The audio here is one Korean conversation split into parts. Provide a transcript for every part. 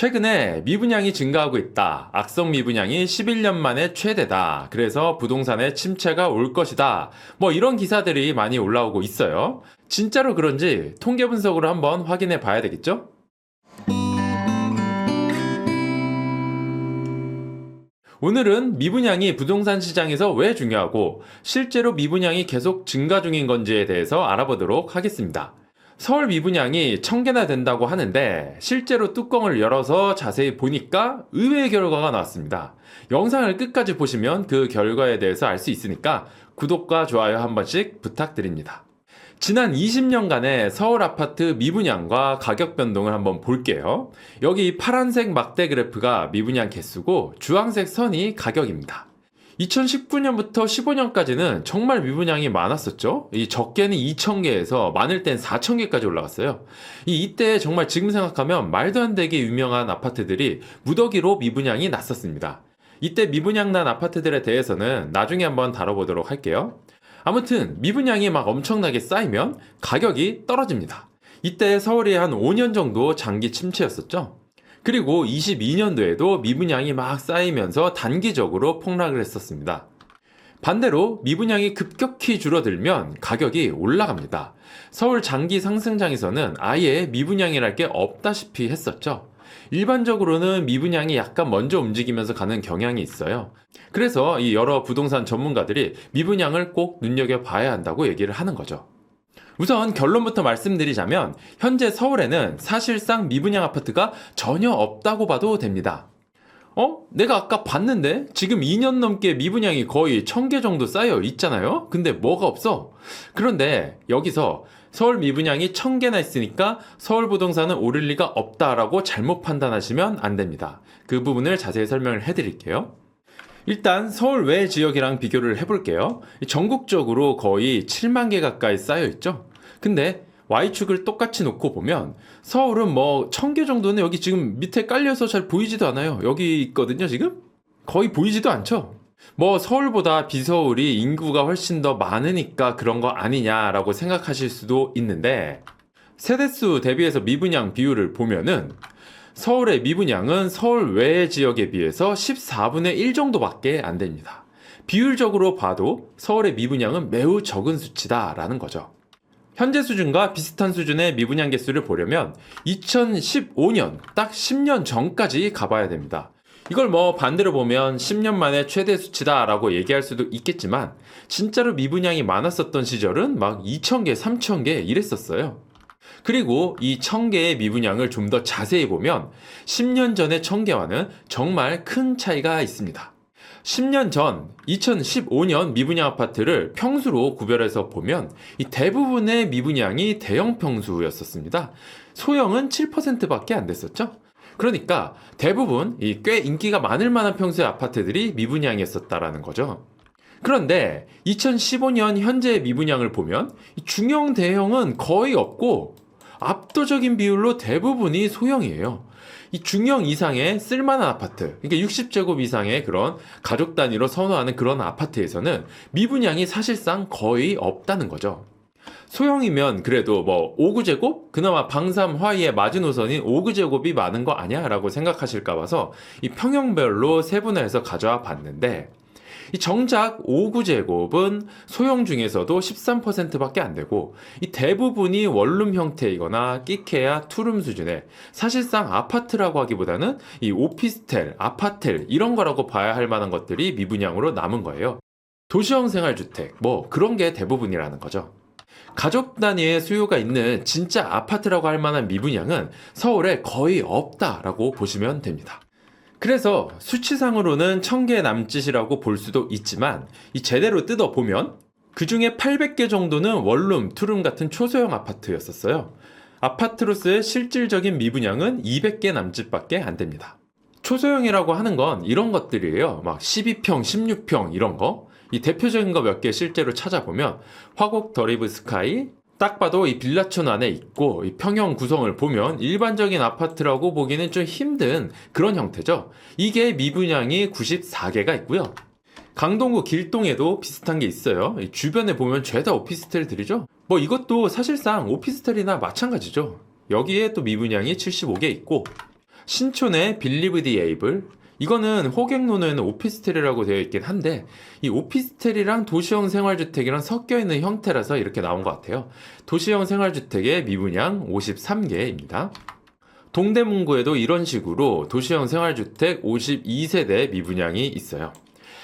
최근에 미분양이 증가하고 있다. 악성 미분양이 11년 만에 최대다. 그래서 부동산에 침체가 올 것이다. 뭐 이런 기사들이 많이 올라오고 있어요. 진짜로 그런지 통계 분석으로 한번 확인해 봐야 되겠죠? 오늘은 미분양이 부동산 시장에서 왜 중요하고 실제로 미분양이 계속 증가 중인 건지에 대해서 알아보도록 하겠습니다. 서울 미분양이 천 개나 된다고 하는데 실제로 뚜껑을 열어서 자세히 보니까 의외의 결과가 나왔습니다. 영상을 끝까지 보시면 그 결과에 대해서 알 수 있으니까 구독과 좋아요 한 번씩 부탁드립니다. 지난 20년간의 서울 아파트 미분양과 가격 변동을 한번 볼게요. 여기 파란색 막대 그래프가 미분양 개수고 주황색 선이 가격입니다. 2019년부터 15년까지는 정말 미분양이 많았었죠. 이 적게는 2,000개에서 많을 땐 4,000개까지 올라갔어요. 이 이때 정말 지금 생각하면 말도 안 되게 유명한 아파트들이 무더기로 미분양이 났었습니다. 이때 미분양 난 아파트들에 대해서는 나중에 한번 다뤄보도록 할게요. 아무튼 미분양이 막 엄청나게 쌓이면 가격이 떨어집니다. 이때 서울이 한 5년 정도 장기 침체였었죠. 그리고 22년도에도 미분양이 막 쌓이면서 단기적으로 폭락을 했었습니다. 반대로 미분양이 급격히 줄어들면 가격이 올라갑니다. 서울 장기 상승장에서는 아예 미분양이랄 게 없다시피 했었죠. 일반적으로는 미분양이 약간 먼저 움직이면서 가는 경향이 있어요. 그래서 이 여러 부동산 전문가들이 미분양을 꼭 눈여겨봐야 한다고 얘기를 하는 거죠. 우선 결론부터 말씀드리자면 현재 서울에는 사실상 미분양 아파트가 전혀 없다고 봐도 됩니다. 어? 내가 아까 봤는데 지금 2년 넘게 미분양이 거의 1000개 정도 쌓여 있잖아요? 근데 뭐가 없어? 그런데 여기서 서울 미분양이 1000개나 있으니까 서울 부동산은 오를 리가 없다라고 잘못 판단하시면 안 됩니다. 그 부분을 자세히 설명을 해드릴게요. 일단 서울 외 지역이랑 비교를 해볼게요. 전국적으로 거의 7만 개 가까이 쌓여 있죠? 근데 Y축을 똑같이 놓고 보면 서울은 뭐 1000개 정도는 여기 지금 밑에 깔려서 잘 보이지도 않아요. 여기 있거든요, 지금? 거의 보이지도 않죠? 뭐 서울보다 비서울이 인구가 훨씬 더 많으니까 그런 거 아니냐라고 생각하실 수도 있는데 세대수 대비해서 미분양 비율을 보면은 서울의 미분양은 서울 외 지역에 비해서 14분의 1 정도밖에 안 됩니다. 비율적으로 봐도 서울의 미분양은 매우 적은 수치다라는 거죠. 현재 수준과 비슷한 수준의 미분양 개수를 보려면 2015년 딱 10년 전까지 가봐야 됩니다. 이걸 뭐 반대로 보면 10년 만에 최대 수치다라고 얘기할 수도 있겠지만 진짜로 미분양이 많았었던 시절은 막 2,000개, 3,000개 이랬었어요. 그리고 이 1000개의 미분양을 좀 더 자세히 보면 10년 전의 1000개와는 정말 큰 차이가 있습니다. 10년 전 2015년 미분양 아파트를 평수로 구별해서 보면 이 대부분의 미분양이 대형 평수였었습니다. 소형은 7%밖에 안 됐었죠. 그러니까 대부분 이 꽤 인기가 많을 만한 평수의 아파트들이 미분양이었었다라는 거죠. 그런데 2015년 현재의 미분양을 보면 중형 대형은 거의 없고 압도적인 비율로 대부분이 소형이에요. 이 중형 이상의 쓸만한 아파트, 그러니까 60제곱 이상의 그런 가족 단위로 선호하는 그런 아파트에서는 미분양이 사실상 거의 없다는 거죠. 소형이면 그래도 뭐 5구제곱? 그나마 방삼 화이의 마지노선인 5구제곱이 많은 거 아니야? 라고 생각하실까 봐서 이 평형별로 세분화해서 가져와 봤는데 이 정작 5구 제곱은 소형 중에서도 13%밖에 안 되고 이 대부분이 원룸 형태이거나 끼케야 투룸 수준의 사실상 아파트라고 하기보다는 이 오피스텔, 아파텔 이런 거라고 봐야 할 만한 것들이 미분양으로 남은 거예요. 도시형 생활주택 뭐 그런 게 대부분이라는 거죠. 가족 단위의 수요가 있는 진짜 아파트라고 할 만한 미분양은 서울에 거의 없다라고 보시면 됩니다. 그래서 수치상으로는 1000개 남짓이라고 볼 수도 있지만 이 제대로 뜯어보면 그 중에 800개 정도는 원룸, 투룸 같은 초소형 아파트였었어요. 아파트로서의 실질적인 미분양은 200개 남짓밖에 안 됩니다. 초소형이라고 하는 건 이런 것들이에요. 막 12평, 16평 이런 거. 이 대표적인 거 몇 개 실제로 찾아보면 화곡 더리브 스카이, 딱 봐도 이 빌라촌 안에 있고 이 평형 구성을 보면 일반적인 아파트라고 보기는 좀 힘든 그런 형태죠. 이게 미분양이 94개가 있고요. 강동구 길동에도 비슷한 게 있어요. 주변에 보면 죄다 오피스텔들이죠. 뭐 이것도 사실상 오피스텔이나 마찬가지죠. 여기에 또 미분양이 75개 있고 신촌의 빌리브 디 에이블 이거는 호갱노는 오피스텔이라고 되어 있긴 한데 이 오피스텔이랑 도시형 생활주택이랑 섞여 있는 형태라서 이렇게 나온 것 같아요. 도시형 생활주택의 미분양 53개입니다. 동대문구에도 이런 식으로 도시형 생활주택 52세대 미분양이 있어요.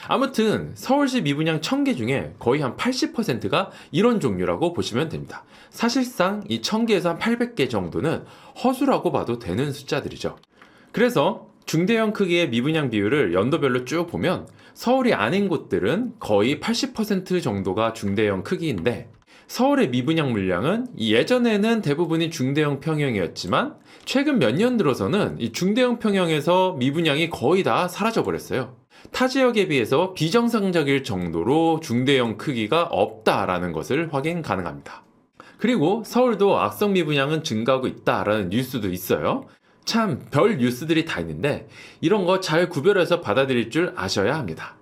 아무튼 서울시 미분양 1000개 중에 거의 한 80%가 이런 종류라고 보시면 됩니다. 사실상 이 1000개에서 한 800개 정도는 허수라고 봐도 되는 숫자들이죠. 그래서 중대형 크기의 미분양 비율을 연도별로 쭉 보면 서울이 아닌 곳들은 거의 80% 정도가 중대형 크기인데 서울의 미분양 물량은 이 예전에는 대부분이 중대형 평형이었지만 최근 몇 년 들어서는 이 중대형 평형에서 미분양이 거의 다 사라져 버렸어요. 타 지역에 비해서 비정상적일 정도로 중대형 크기가 없다라는 것을 확인 가능합니다. 그리고 서울도 악성 미분양은 증가하고 있다라는 뉴스도 있어요. 참 별 뉴스들이 다 있는데 이런 거 잘 구별해서 받아들일 줄 아셔야 합니다.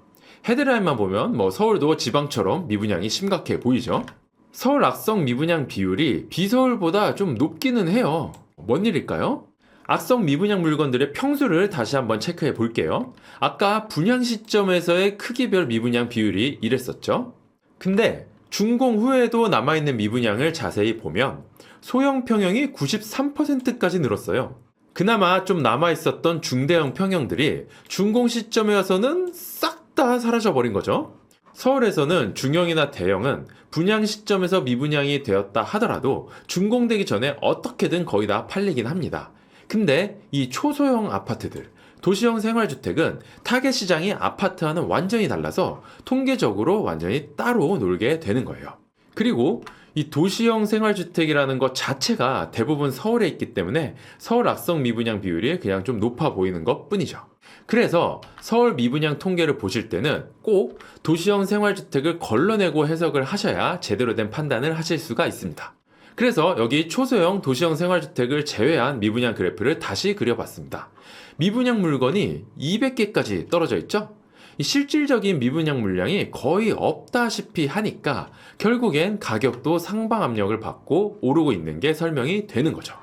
헤드라인만 보면 뭐 서울도 지방처럼 미분양이 심각해 보이죠? 서울 악성 미분양 비율이 비서울보다 좀 높기는 해요. 뭔 일일까요? 악성 미분양 물건들의 평수를 다시 한번 체크해 볼게요. 아까 분양 시점에서의 크기별 미분양 비율이 이랬었죠. 근데 준공 후에도 남아있는 미분양을 자세히 보면 소형 평형이 93%까지 늘었어요. 그나마 좀 남아 있었던 중대형 평형들이 준공 시점에 와서는 싹 다 사라져 버린 거죠. 서울에서는 중형이나 대형은 분양 시점에서 미분양이 되었다 하더라도 준공되기 전에 어떻게든 거의 다 팔리긴 합니다. 근데 이 초소형 아파트들, 도시형 생활주택은 타겟 시장이 아파트와는 완전히 달라서 통계적으로 완전히 따로 놀게 되는 거예요. 그리고 이 도시형 생활주택이라는 것 자체가 대부분 서울에 있기 때문에 서울 악성 미분양 비율이 그냥 좀 높아 보이는 것 뿐이죠. 그래서 서울 미분양 통계를 보실 때는 꼭 도시형 생활주택을 걸러내고 해석을 하셔야 제대로 된 판단을 하실 수가 있습니다. 그래서 여기 초소형 도시형 생활주택을 제외한 미분양 그래프를 다시 그려봤습니다. 미분양 물건이 200개까지 떨어져 있죠? 이 실질적인 미분양 물량이 거의 없다시피 하니까 결국엔 가격도 상방 압력을 받고 오르고 있는 게 설명이 되는 거죠.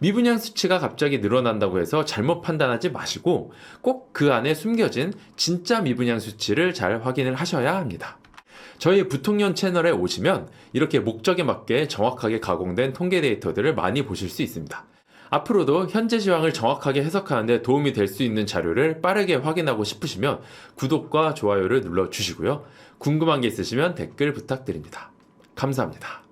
미분양 수치가 갑자기 늘어난다고 해서 잘못 판단하지 마시고 꼭 그 안에 숨겨진 진짜 미분양 수치를 잘 확인을 하셔야 합니다. 저희 부통령 채널에 오시면 이렇게 목적에 맞게 정확하게 가공된 통계 데이터들을 많이 보실 수 있습니다. 앞으로도 현재 지황을 정확하게 해석하는데 도움이 될 수 있는 자료를 빠르게 확인하고 싶으시면 구독과 좋아요를 눌러 주시고요. 궁금한 게 있으시면 댓글 부탁드립니다. 감사합니다.